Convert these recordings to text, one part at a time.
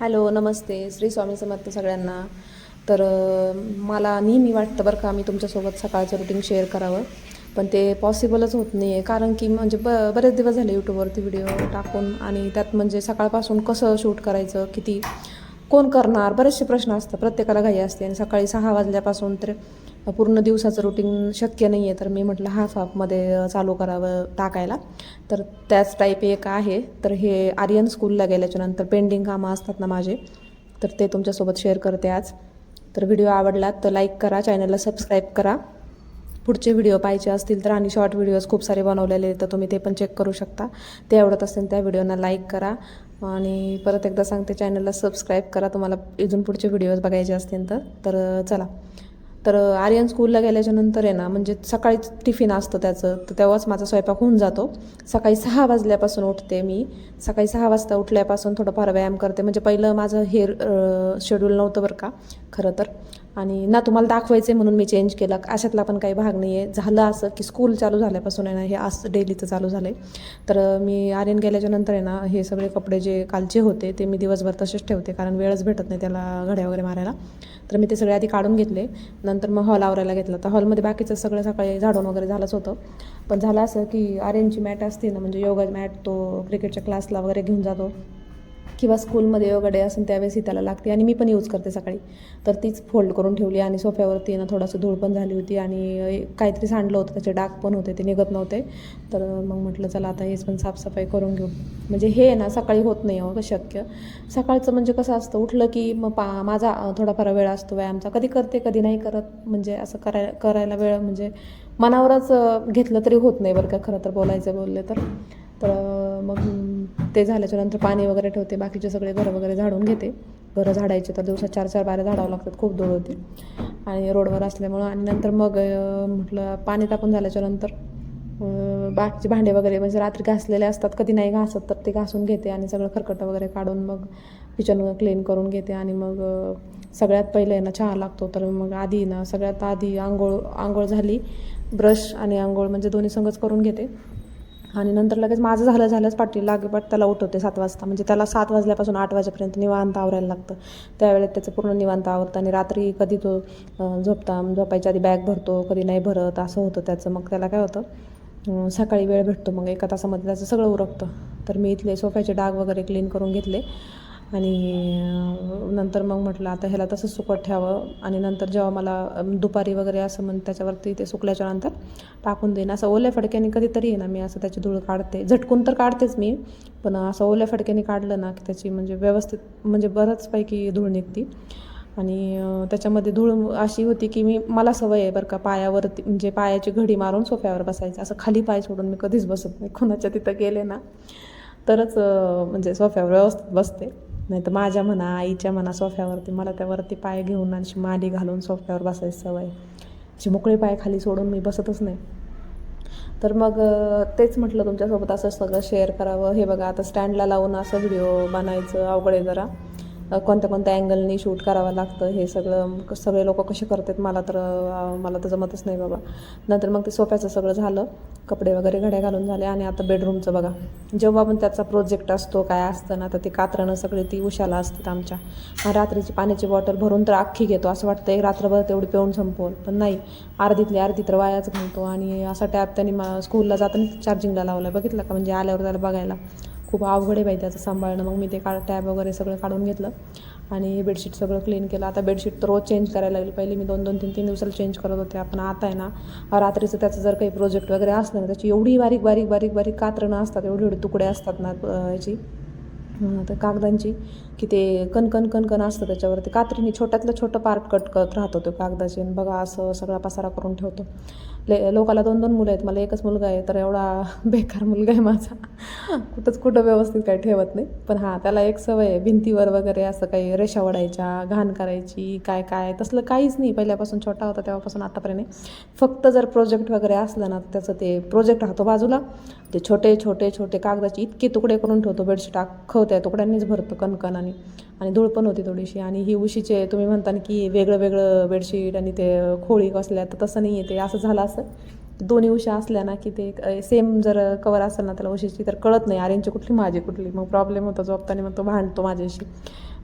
Hello नमस्ते. श्री स्वामी समर्थ सगळ्यांना. तर मला नेहमी वाटतं बरं का मी तुमच्यासोबत सकाळचं रुटीन शेअर करावं. पण ते पॉसिबलच होत नाही आहे कारण की म्हणजे ब बरेच दिवस झाले यूट्यूबवरती व्हिडिओ टाकून आणि त्यात म्हणजे सकाळपासून कसं शूट करायचं किती कोण करणार बरेचसे प्रश्न असतात. प्रत्येकाला घाई असते आणि सकाळी सहा वाजल्यापासून तर पूर्ण दिवसाचं रुटीन शक्य नाही आहे तर मी म्हटलं हाफ हाफमध्ये चालू करावं टाकायला. तर त्याच टाईप एक आहे. तर हे आर्यन स्कूलला गेल्याच्यानंतर पेंडिंग कामं असतात ना माझे तर ते तुमच्यासोबत शेअर करते आज. तर व्हिडिओ आवडला तर लाईक करा चॅनलला सबस्क्राईब करा. पुढचे व्हिडिओ पाहिजे असतील तर आणि शॉर्ट व्हिडिओज खूप सारे बनवलेले तर तुम्ही ते पण चेक करू शकता. ते आवडत असेल त्या व्हिडिओना लाईक करा. आणि परत एकदा सांगते चॅनलला सबस्क्राईब करा. तुम्हाला इथून पुढचे व्हिडिओज बघायचे असतील तर तर चला. तर आर्यन स्कूलला गेल्याच्यानंतर आहे ना म्हणजे सकाळीच टिफिन असतं त्याचं तर तेव्हाच माझा स्वयंपाक होऊन जातो. सकाळी सहा वाजल्यापासून उठते मी. सकाळी सहा वाजता उठल्यापासून थोडंफार व्यायाम करते. म्हणजे पहिलं माझं हेअर शेड्यूल नव्हतं बरं का खरं तर. आणि ना तुम्हाला दाखवायचे म्हणून मी चेंज केलं. अशातला पण काही भाग नाही आहे झालं असं की स्कूल चालू झाल्यापासून आहे ना हे असं डेलीचं चालू झालं आहे तर मी आर्यन गेल्याच्यानंतर आहे ना हे सगळे कपडे जे कालचे होते ते मी दिवसभर तसेच ठेवते. कारण वेळच भेटत नाही त्याला घड्या वगैरे मारायला. तर मी ते सगळे आधी काढून घेतले. नंतर मग हॉल आवरायला घेतला. तर हॉलमध्ये बाकीचं सगळं सकाळी झाडून वगैरे झालंच होतं. पण झालं असं की आर्यनची मॅट असते ना म्हणजे योगा मॅट तो क्रिकेटच्या क्लासला वगैरे घेऊन जातो. किंवा स्कूलमध्ये वगैरे डे असेल त्यावेळेस त्याला लागते आणि मी पण यूज करते सकाळी. तर तीच फोल्ड करून ठेवली आणि सोफ्यावरती ना थोडंसं धूळ पण झाली होती आणि काहीतरी सांडलं होतं त्याचे डाग पण होते ते निघत नव्हते. तर मग म्हटलं चला आता हेच पण साफसफाई करून घेऊ. म्हणजे हे ना सकाळी होत नाही हो शक्य. सकाळचं म्हणजे कसं असतं उठलं की मग पा माझा थोडाफार वेळ असतो व्यायामचा. कधी करते कधी नाही करत. म्हणजे असं कराय करायला वेळ म्हणजे मनावरच घेतलं तरी होत नाही बरं का खरं तर बोलायचं बोलले तर. तर मग ते झाल्याच्यानंतर पाणी वगैरे ठेवते बाकीचे सगळे घरं वगैरे झाडून घेते. घरं झाडायचे तर दिवसात चार चार बारा झाडावं लागतात खूप धूळ होते. आणि रोडवर असल्यामुळं आणि नंतर मग म्हटलं पाणी टाकून झाल्याच्यानंतर बाकीचे भांडे वगैरे म्हणजे रात्री घासलेले असतात कधी नाही घासत तर ते घासून घेते आणि सगळं खरकटं वगैरे काढून मग किचन क्लीन करून घेते आणि मग सगळ्यात पहिले ना चहा लागतो तर मग आधी ना सगळ्यात आधी आंघोळ आंघोळ झाली ब्रश आणि आंघोळ म्हणजे दोन्ही संगच करून घेते. आणि नंतर लगेच माझं झालं झालंच पाटील लागेपाट त्याला उठवते सात वाजता. म्हणजे त्याला सात वाजल्यापासून आठ वाजेपर्यंत निवांत आवरायला लागतं. त्यावेळेत त्याचं पूर्ण निवांत आवरतं आणि रात्री कधी तो झोपता झोपायच्या आधी बॅग भरतो कधी नाही भरत असं होतं त्याचं. मग त्याला काय होतं सकाळी वेळ भेटतो. मग एका तासामध्ये त्याचं सगळं उरकतं. तर मी इथले सोफ्याचे डाग वगैरे क्लीन करून घेतले. आणि नंतर मग म्हटलं आता ह्याला तसंच सुकत ठेवावं. आणि नंतर जेव्हा मला दुपारी वगैरे असं मग त्याच्यावरती ते सुकल्याच्या नंतर टाकून देईन. असं ओल्या फडक्याने कधीतरी आहे ना मी असं त्याची धूळ काढते. झटकून तर काढतेच मी पण असं ओल्या फडक्याने काढलं ना की त्याची म्हणजे व्यवस्थित म्हणजे बरंचपैकी धूळ निघते. आणि त्याच्यामध्ये धूळ अशी होती की मी मला सवय आहे बरं का पायावरती म्हणजे पायाची घडी मारून सोफ्यावर बसायचं. असं खाली पाय सोडून मी कधीच बसत नाही. कोणाच्या तिथं गेले ना तरच म्हणजे सोफ्यावर व्यवस्थित बसते. नाही तर माझ्या म्हणा आईच्या म्हणा सोफ्यावरती मला त्यावरती पाय घेऊन आणि माडी घालून सोफ्यावर बसायची सवय अशी मोकळे पाय खाली सोडून मी बसतच नाही. तर मग तेच म्हटलं तुमच्यासोबत असं सगळं शेअर करावं. हे बघा आता स्टँडला लावून असं व्हिडिओ बनायचं अवघड आहे जरा. कोणत्या कोणत्या अँगलनी शूट करावं लागतं हे सगळं सगळे लोक कसे करतात मला तर मला तर जमतच नाही बाबा. नंतर मग ते सोफ्याचं सगळं झालं कपडे वगैरे घड्या घालून झाले आणि आता बेडरूमचं बघा. जेव्हा पण त्याचा प्रोजेक्ट असतो काय असतं ना तर ते कात्रणं सगळे ती उशाला असतात आमच्या. रात्रीची पाण्याची बॉटल भरून तर अख्खी घेतो असं वाटतं एक रात्रभर तेवढी पिऊन संपवल पण नाही अर्धीतली अर्धी तर वायाच घालतो आणि असा टॅप त्यांनी मा स्कूलला जाताना चार्जिंगला लावला बघितलं का? म्हणजे आल्यावर त्याला बघायला. खूप अवघड आहे बाई त्याचं सांभाळणं. मग मी ते का टॅब वगैरे सगळं काढून घेतलं आणि बेडशीट सगळं क्लीन केलं. आता बेडशीट तर रोज चेंज करायला लागली. पहिले मी दोन दोन तीन तीन दिवसाला चेंज करत होते. आपण आता आहे ना रात्रीचं त्याचं जर काही प्रोजेक्ट वगैरे असलं ना त्याची एवढी बारीक बारीक बारीक बारीक कात्रणं असतात एवढे एवढे तुकडे असतात ना याची. तर कागदांची की ते कणकण कणकण असतं त्याच्यावर. ते कात्रीने छोट्यातलं छोटं पार्ट कट करत राहतो तो कागदाचे. आणि बघा असं सगळा पसारा करून ठेवतो. ले लोकाला दोन दोन मुलं आहेत. मला एकच मुलगा आहे तर एवढा बेकार मुलगा आहे माझा. कुठंच कुठं व्यवस्थित काही ठेवत नाही. पण हां त्याला एक सवय आहे भिंतीवर वगैरे असं काही रेषा वडायच्या घाण करायची काय काय. तसलं काहीच नाही. पहिल्यापासून छोटा होता तेव्हापासून आतापर्यंत फक्त जर प्रोजेक्ट वगैरे असलं ना तर त्याचं ते प्रोजेक्ट राहतो बाजूला. ते छोटे छोटे छोटे कागदाचे इतके तुकडे करून ठेवतो बेडशीट अख्खं त्या तुकड्यांनीच भरतं कणकण आणि आणि धूळ पण होती थोडीशी. आणि ही उशीचे तुम्ही म्हणता ना की वेगळं वेगळं बेडशीट आणि ते खोळी कसल्या तर तसं नाही आहे ते. असं झालं असं. दोन्ही उशा असल्या ना की ते सेम जर कवर असेल ना त्याला उशीची तर कळत नाही आर्यांची कुठली माझी कुठली? मग प्रॉब्लेम होतो झोपताना मग तो भांडतो माझ्याशी.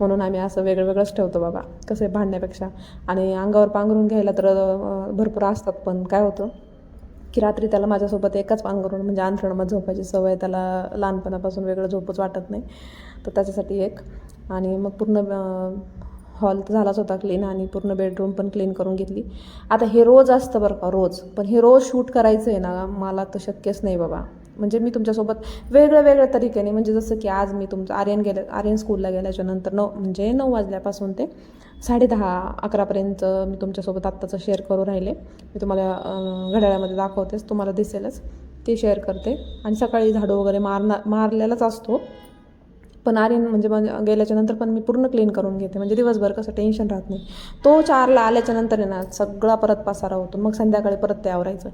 म्हणून आम्ही असं वेगळं वेगळंच ठेवतो बाबा कसं आहे भांडण्यापेक्षा. आणि अंगावर पांघरून घ्यायला तर भरपूर असतात पण काय होतं की रात्री त्याला माझ्यासोबत एकाच पांघरून म्हणजे अंथरुणामध्ये झोपायची सवय त्याला लहानपणापासून वेगळं झोपच वाटत नाही. तर त्याच्यासाठी एक. आणि मग पूर्ण हॉल तर झालाच होता क्लीन आणि पूर्ण बेडरूम पण क्लीन करून घेतली. आता हे रोज असतं बरं का रोज. पण हे रोज शूट करायचं आहे ना मला तर शक्यच नाही बाबा. म्हणजे मी तुमच्यासोबत वेगळ्या वेगळ्या तरीकेने म्हणजे जसं की आज मी तुमचं आर्यन गेलं आर्यन स्कूलला गेल्याच्यानंतर नऊ म्हणजे नऊ वाजल्यापासून ते साडेदहा अकरापर्यंत मी तुमच्यासोबत आत्ताचं शेअर करू राहिले. मी तुम्हाला घड्याळामध्ये दाखवतेच तुम्हाला दिसेलच. ते शेअर करते. आणि सकाळी झाडू वगैरे मारणार मारलेलाच असतो. पण आर्यन म्हणजे मग गेल्याच्यानंतर पण मी पूर्ण क्लीन करून घेते. म्हणजे दिवसभर कसं टेन्शन राहत नाही. तो चारला आल्याच्यानंतर आहे ना सगळा परत पासारा होतो. मग संध्याकाळी परत ते आवरायचं.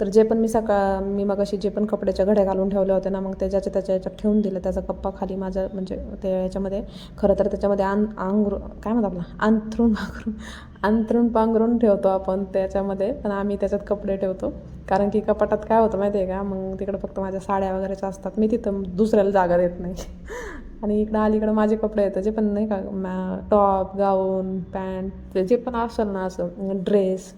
तर जे पण मी सकाळ मी मग अशी जे पण कपड्याच्या घड्या घालून ठेवल्या होत्या ना मग ते ज्याच्या त्याच्या याच्यात ठेवून दिलं. त्याचा कप्पा खाली माझ्या म्हणजे त्या याच्यामध्ये खरं तर त्याच्यामध्ये आन आंगर काय म्हणतात आपला? अंथरूण पांघरून अंतरून पांघरून ठेवतो आपण त्याच्यामध्ये पण आम्ही त्याच्यात कपडे ठेवतो. कारण की कपाटात काय होतं माहिती आहे का? मग तिकडं फक्त माझ्या साड्या वगैरेच्या असतात. मी तिथं दुसऱ्याला जागा देत नाही. आणि इकडं अलीकडं माझे कपडे आहेत जे पण नाही का? मॅ टॉप गाऊन पॅन्ट जे पण असेल ना असं ड्रेस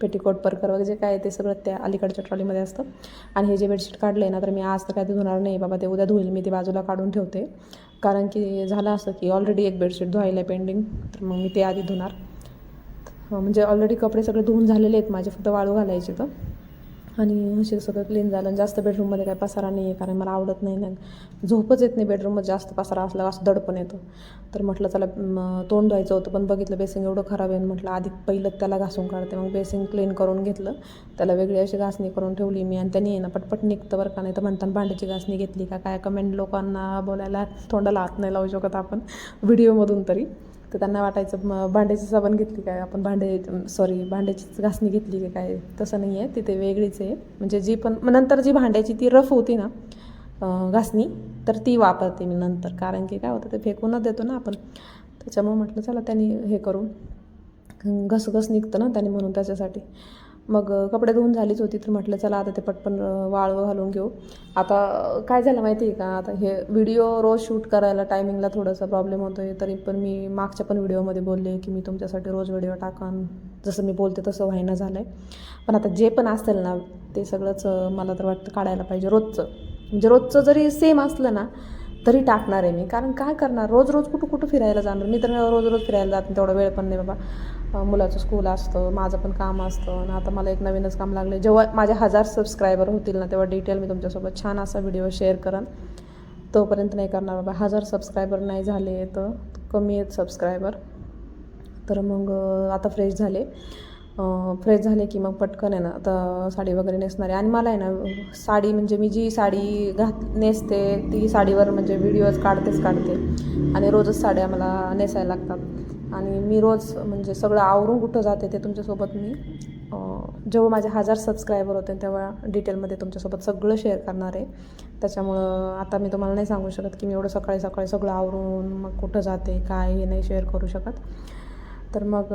पेटीकोट परकर वगैरे जे काय आहे ते सगळं त्या अलीकडच्या ट्रॉलीमध्ये असतं. आणि हे जे बेडशीट काढलं आहे ना तर मी आज तर काय ते धुणार नाही. बाबा ते उद्या धुईल मी ते बाजूला काढून ठेवते. कारण की झालं असं की ऑलरेडी एक बेडशीट धुवायला आहे पेंडिंग तर मग मी ते आधी धुणार. म्हणजे ऑलरेडी कपडे सगळे धुवून झालेले आहेत. माझे फक्त वाळू घालायचे तर. आणि असे सगळं क्लीन झालं आणि जास्त बेडरूममध्ये काय पसारा नाही आहे कारण मला आवडत नाही. ना झोपच येत नाही बेडरूममध्ये जास्त पसारा असला असं दडपण येतं. तर म्हटलं चला तोंड धुवायचं होतं पण बघितलं बेसिंग एवढं खराब आहे. म्हटलं आधी पहिलं त्याला घासून काढते. मग बेसिंग क्लीन करून घेतलं. त्याला वेगळी अशी घासणी करून ठेवली मी आणि त्यांनी ना पटपट निघतं बरं का. नाही तर म्हणताना भांड्याची घासणी घेतली का काय? कमेंट लोकांना बोलायला तोंडाला हात नाही लावू शकत आपण. व्हिडिओमधून तरी. तर त्यांना वाटायचं भांड्याची साबण घेतली काय? आपण भांडे सॉरी भांड्याचीच घासणी घेतली की काय? तसं नाही आहे तिथे वेगळीच आहे. म्हणजे जी पण मग नंतर जी भांड्याची ती रफ होती ना घासणी तर ती वापरते मी नंतर. कारण की काय होतं ते फेकूनच देतो ना आपण. त्याच्यामुळे म्हटलं चला त्यांनी हे करून घसघस निघतं ना त्याने म्हणून त्याच्यासाठी. मग कपडे धुवून झालीच होती तर म्हटलं चला आता ते पटपन वाळवं वाळव घालून घेऊ. आता काय झालं माहिती आहे का? आता हे व्हिडिओ रोज शूट करायला टायमिंगला थोडासा प्रॉब्लेम होतो आहे तरी पण मी मागच्या पण व्हिडिओमध्ये बोलले की मी तुमच्यासाठी रोज व्हिडिओ टाकन. जसं मी बोलते तसं व्हायना झालं आहे पण आता जे पण असेल ना ते सगळंच मला तर वाटतं काढायला पाहिजे रोजचं. म्हणजे रोजचं जरी सेम असलं ना तरी टाकणार आहे मी. कारण काय करणार? रोज रोज कुठं कुठं फिरायला जाणार? मी तर रोज रोज फिरायला जात नाही तेवढा वेळ पण नाही बाबा. मुलाचं स्कूल असतं माझं पण काम असतं. आणि आता मला एक नवीनच काम लागले जेव्हा माझे हजार सबस्क्रायबर होतील ना तेव्हा डिटेल मी तुमच्यासोबत छान असा व्हिडिओ शेअर करेन. तोपर्यंत नाही करणार बाबा. हजार सबस्क्रायबर नाही झाले तर कमी आहेत सबस्क्रायबर तर मग आता फ्रेश झाले. फ्रेश झाले की मग पटकन आहे ना आता साडी वगैरे नेसणार. आहे आणि मला आहे ना साडी म्हणजे मी जी साडी घात नेसते ती साडीवर म्हणजे व्हिडिओज काढतेच काढते. आणि रोजच साड्या मला नेसायला लागतात. आणि मी रोज म्हणजे सगळं आवरून कुठं जाते ते तुमच्यासोबत मी जेव्हा माझे हजार सबस्क्रायबर होते तेव्हा डिटेलमध्ये तुमच्यासोबत सगळं शेअर करणार आहे. त्याच्यामुळं आता मी तुम्हाला नाही सांगू शकत की मी एवढं सकाळी सकाळी सगळं आवरून मग कुठं जाते काय हे नाही शेअर करू शकत. तर मग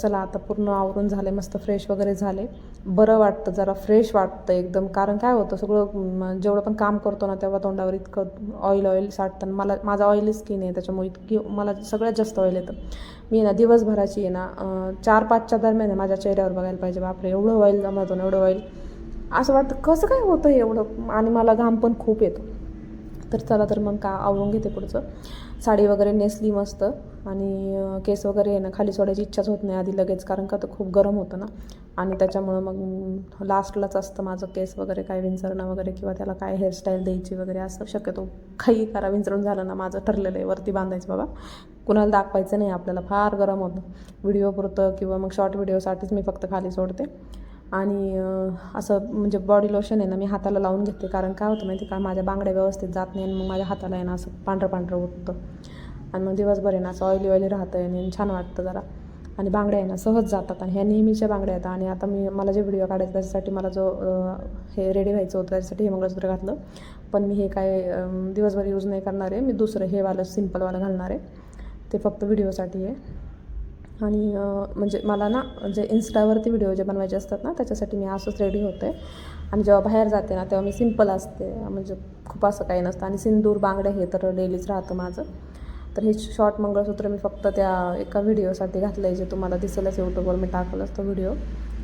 चला आता पूर्ण आवरून झाले मस्त फ्रेश वगैरे झाले. बरं वाटतं जरा फ्रेश वाटतं एकदम. कारण काय होतं सगळं जेवढं पण काम करतो ना तेव्हा तोंडावर इतकं ऑइल ऑइल साठतं. मला माझा ऑइली स्किन आहे त्याच्यामुळे इतकी मला सगळ्यात जास्त ऑइल येतं. मी ना दिवसभराची आहे ना चार पाचच्या दरम्यान आहे माझ्या चेहऱ्यावर बघायला पाहिजे. बापरे एवढं ऑइल जमवतो ना एवढं ऑइल असं वाटतं कसं काय होतं एवढं? आणि मला घाम पण खूप येतो. तर चला तर मग का आवरून घेते पुढचं. साडी वगैरे नेसली मस्त. आणि केस वगैरे आहे ना खाली सोडायची इच्छाच होत नाही आधी लगेच कारण का तर खूप गरम होतं ना. आणि त्याच्यामुळं मग लास्टलाच असतं माझं केस वगैरे काय विंचरणं वगैरे किंवा त्याला काय हेअरस्टाईल द्यायची वगैरे असं शक्यतो काही करा विंचरून झालं ना माझं ठरलेलं आहे वरती बांधायचं बाबा. कुणाला दाखवायचं नाही आपल्याला फार गरम होतं. व्हिडिओ पुरतं किंवा मग शॉर्ट व्हिडिओसाठीच मी फक्त खाली सोडते. आणि असं म्हणजे बॉडी लोशन आहे ना मी हाताला लावून घेते. कारण काय होतं माहिती का? माझ्या बांगड्या व्यवस्थित जात नाही आणि मग माझ्या हाताला आहे ना असं पांढरं पांढरं उठतं. आणि मग दिवसभर आहे ना असं ऑइली ऑइली राहतं आणि छान वाटतं जरा. आणि बांगड्या आहे ना सहज जातात आणि ह्या नेहमीच्या बांगड्या आहेत. आणि आता मी मला जे व्हिडिओ काढायचा त्याच्यासाठी मला जो हे रेडी व्हायचं होतं त्याच्यासाठी हे मंगळसूत्र घातलं. पण मी हे काय दिवसभर यूज नाही करणार आहे. मी दुसरं हे वालं सिम्पलवालं घालणार आहे. ते फक्त व्हिडिओसाठी आहे. आणि म्हणजे मला ना जे इन्स्टावरती व्हिडिओ जे बनवायचे असतात ना त्याच्यासाठी मी असंच रेडी होते. आणि जेव्हा बाहेर जाते ना तेव्हा मी सिंपल असते. म्हणजे खूप असं काही नसतं. आणि सिंदूर बांगडे हे तर डेलीच राहतं माझं. तर हे शॉर्ट मंगळसूत्र मी फक्त त्या एका व्हिडिओसाठी घातलं आहे जे तुम्हाला दिसेलच यूट्यूबवर मी टाकलंच तो व्हिडिओ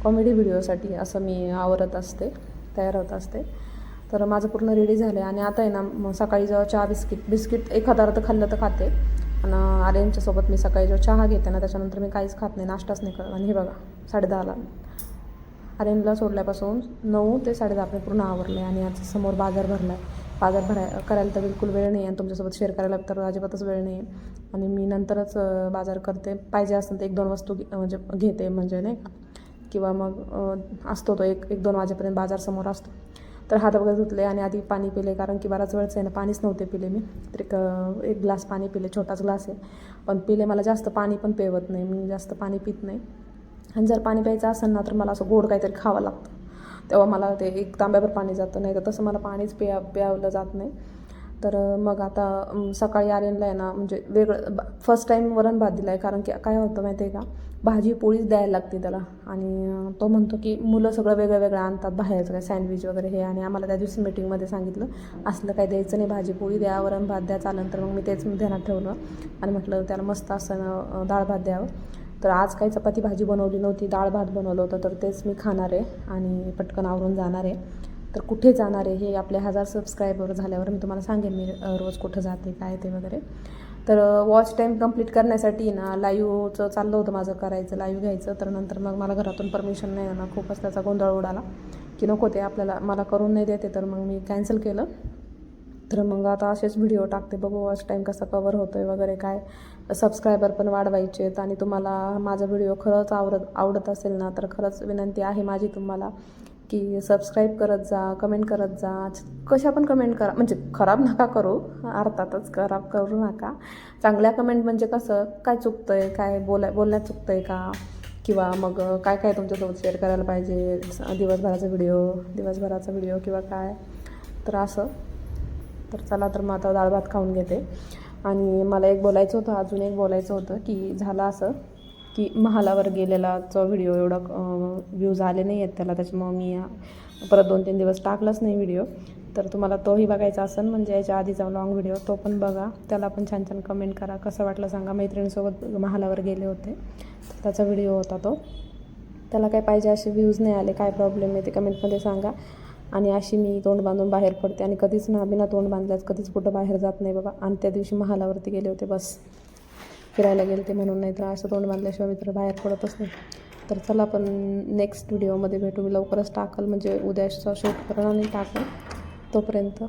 कॉमेडी व्हिडिओसाठी असं मी आवरत असते तयार होत असते. तर माझं पूर्ण रेडी झालं आहे आणि आता आहे ना मग सकाळी जेव्हा चहा बिस्किट बिस्किट एखादा अर्थ खाल्लं तर खाते. आणि आर्यनच्यासोबत मी सकाळी जो चहा घेते ना त्याच्यानंतर मी काहीच खात नाही नाश्ताच नाही करत. आणि हे बघा साडेदहाला आर्यनला सोडल्यापासून नऊ ते साडेदहा आपण पूर्ण आवरले आणि आज समोर बाजार भरला आहे बाजार भराय करायला तर बिलकुल वेळ नाही आणि तुमच्यासोबत शेअर करायला तर अजिबातच वेळ नाही आहे आणि मी नंतरच बाजार करते. पाहिजे असेल तर एक दोन वस्तू घे- म्हणजे घेते म्हणजे नाही का. किंवा मग असतो तो एक एक दोन वाजेपर्यंत बाजार समोर असतो. तर हात वगैरे धुतले आणि आधी पाणी पिले कारण की बराच वेळच आहे ना पाणीच नव्हते पिले मी. तर एक एक ग्लास पाणी पिले छोटाच ग्लास आहे. पण पिले मला जास्त पाणी पण पेवत नाही मी जास्त पाणी पित नाही. आणि जर पाणी प्यायचं असेल ना तर मला असं गोड काहीतरी खावं लागतं. तेव्हा मला ते एक तांब्यावर पाणी जातं नाही तर तसं मला पाणीच प्या प्यावलं जात नाही. तर मग आता सकाळी आर्यनला आहे ना म्हणजे वेगळं फर्स्ट टाईम वरण भात दिला आहे कारण की काय होतं माहिती आहे का भाजी पोळीच द्यायला लागते त्याला. आणि तो म्हणतो की मुलं सगळं वेगळं वेगळं आणतात बाहेरचं काय सँडविच वगैरे हे. आणि आम्हाला त्या दिवशी मीटिंगमध्ये सांगितलं असलं काही द्यायचं नाही भाजी पोळी द्या वरण भात द्या तर मग मी तेच ध्यानात ठेवलं. आणि म्हटलं त्याला मस्त असं डाळ भात द्यावं. तर आज काही चपाती भाजी बनवली नव्हती डाळ भात बनवलं होतं. तर तेच मी खाणार आहे आणि पटकन आवरून जाणार आहे. तर कुठे जाणार आहे हे आपले हजार सबस्क्रायबर झाल्यावर मी तुम्हाला सांगेन मी रोज कुठं जाते काय ते वगैरे. तर वॉच टाईम कंप्लीट करण्यासाठी ना लाईव्हचं चाललं होतं माझं करायचं लाईव्ह घ्यायचं. तर नंतर मग मला घरातून परमिशन नाही ना खूपच त्याचा गोंधळ उडाला की नको ते आपल्याला मला करून नाही देते. तर मग मी कॅन्सल केलं. तर मग आता असेच व्हिडिओ टाकते. बघू वॉच टाईम कसा कवर होतो आहे वगैरे काय. सबस्क्रायबर पण वाढवायचे आहेत आणि तुम्हाला माझा व्हिडिओ खरंच आवडत आवडत असेल ना तर खरंच विनंती आहे माझी तुम्हाला. की सबस्क्राईब करत जा कमेंट करत जा कशा पण कमेंट करा. म्हणजे खराब नका करू अर्थातच खराब करू नका. चांगल्या कमेंट म्हणजे कसं काय चुकतं आहे काय बोलाय बोलण्यात चुकतं आहे का? किंवा मग काय काय तुमच्यासोबत शेअर करायला पाहिजे? दिवसभराचा व्हिडिओ दिवसभराचा व्हिडिओ किंवा काय? तर असं. तर चला तर मग आता डाळ भात खाऊन घेते. आणि मला एक बोलायचं होतं अजून एक बोलायचं होतं की झालं असं. की महालावर गेलेला जो व्हिडिओ एवढा व्ह्यूज आले नाही आहेत त्याला त्याच्यामुळं मी परत दोन तीन दिवस टाकलाच नाही व्हिडिओ तर तुम्हाला तोही बघायचा असेल म्हणजे याच्या आधीचा लॉंग व्हिडिओ तो पण बघा. त्याला पण छान छान कमेंट करा. कसं वाटलं सांगा. मैत्रिणीसोबत महालावर गेले होते. तर त्याचा व्हिडिओ होता तो. त्याला काय पाहिजे असे व्ह्यूज नाही आले काय प्रॉब्लेम आहे ते कमेंटमध्ये सांगा. आणि अशी मी तोंड बांधून बाहेर पडते. आणि कधीच ना बिना तोंड बांधल्यास कधीच कुठं बाहेर जात नाही बाबा. आणि त्या दिवशी महालावरती गेले होते बस. फिरायला गेले ते म्हणून नाही तर असं तोंड बांधल्याशिवाय मी तर बाहेर पडतच नाही. तर चला आपण नेक्स्ट व्हिडिओमध्ये भेटू. मी लवकरच टाकल म्हणजे उद्याचा शूट करण आणि टाकल. तोपर्यंत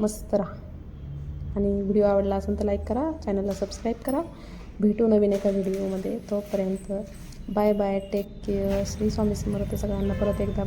मस्त राहा. आणि व्हिडिओ आवडला असेल तर लाईक करा चॅनलला सबस्क्राईब करा. भेटू नवीन एका व्हिडिओमध्ये तोपर्यंत bye bye take care Shri Swami Samarth सगळ्यांना. परत एकदा बाय